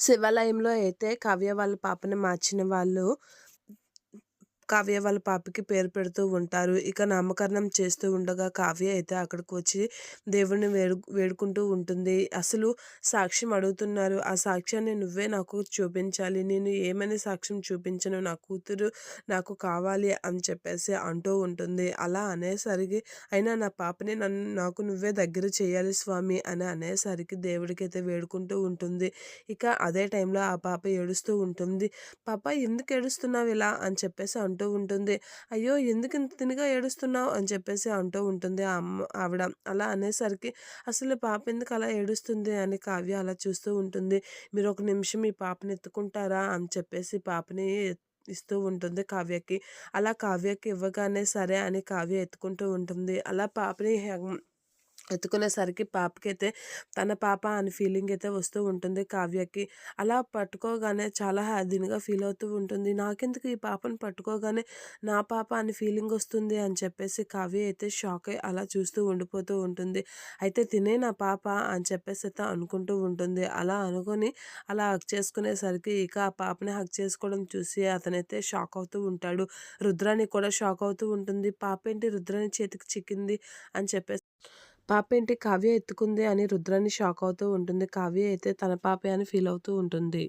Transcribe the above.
శివాలయంలో అయితే కావ్య వాళ్ళ పాపను మార్చిన వాళ్ళు కావ్య వాళ్ళ పాపకి పేరు పెడుతూ ఉంటారు. ఇక నామకరణం చేస్తూ ఉండగా కావ్య అయితే అక్కడికి వచ్చి దేవుడిని వేడు వేడుకుంటూ ఉంటుంది. అసలు సాక్ష్యం అడుగుతున్నారు. ఆ సాక్ష్యాన్ని నువ్వే నాకు చూపించాలి. నేను ఏమైనా సాక్ష్యం చూపించను? నా కూతురు నాకు కావాలి అని చెప్పేసి అంటూ ఉంటుంది. అలా అనేసరికి అయినా నా పాపని నన్ను నాకు నువ్వే దగ్గర చేయాలి స్వామి అని అనేసరికి దేవుడికి అయితే వేడుకుంటూ ఉంటుంది. ఇక అదే టైంలో ఆ పాప ఏడుస్తూ ఉంటుంది. పాప ఎందుకు ఏడుస్తున్నావు ఇలా? అని చెప్పేసి అంటూ ఉంటుంది. అయ్యో! ఎందుకు ఇంత తినిగా ఏడుస్తున్నావు? అని చెప్పేసి అంటూ ఉంటుంది ఆ అమ్మ ఆవిడ. అలా అనేసరికి అసలు పాప ఎందుకు అలా ఏడుస్తుంది? అని కావ్య అలా చూస్తూ ఉంటుంది. మీరు ఒక నిమిషం ఈ పాపని ఎత్తుకుంటారా? అని చెప్పేసి పాపని ఇస్తూ ఉంటుంది కావ్యకి. అలా కావ్యకి ఇవ్వగానే సరే అని కావ్య ఎత్తుకుంటూ ఉంటుంది. అలా పాపని ఎత్తుకునేసరికి పాపకైతే తన పాప అని ఫీలింగ్ అయితే వస్తూ ఉంటుంది కావ్యకి. అలా పట్టుకోగానే చాలా దీనిగా ఫీల్ అవుతూ ఉంటుంది. నాకెందుకు ఈ పాపను పట్టుకోగానే నా పాప అని ఫీలింగ్ వస్తుంది అని చెప్పేసి కావ్య అయితే షాక్ అయ్యి అలా చూస్తూ ఉండిపోతూ ఉంటుంది. అయితే తినే నా పాప అని చెప్పేసి అయితే అనుకుంటూ ఉంటుంది. అలా అనుకొని అలా హక్ చేసుకునేసరికి ఇక ఆ పాపని హక్ చేసుకోవడం చూసి అతనైతే షాక్ అవుతూ ఉంటాడు. రుద్రాని కూడా షాక్ అవుతూ ఉంటుంది. పాప ఏంటి రుద్రాని చేతికి చిక్కింది అని చెప్పేసి పాపేంటి కావ్య ఎత్తుకుంది అని రుద్రాని షాక్ అవుతూ ఉంటుంది. కావ్య అయితే తన పాపే అని ఫీల్ అవుతూ ఉంటుంది.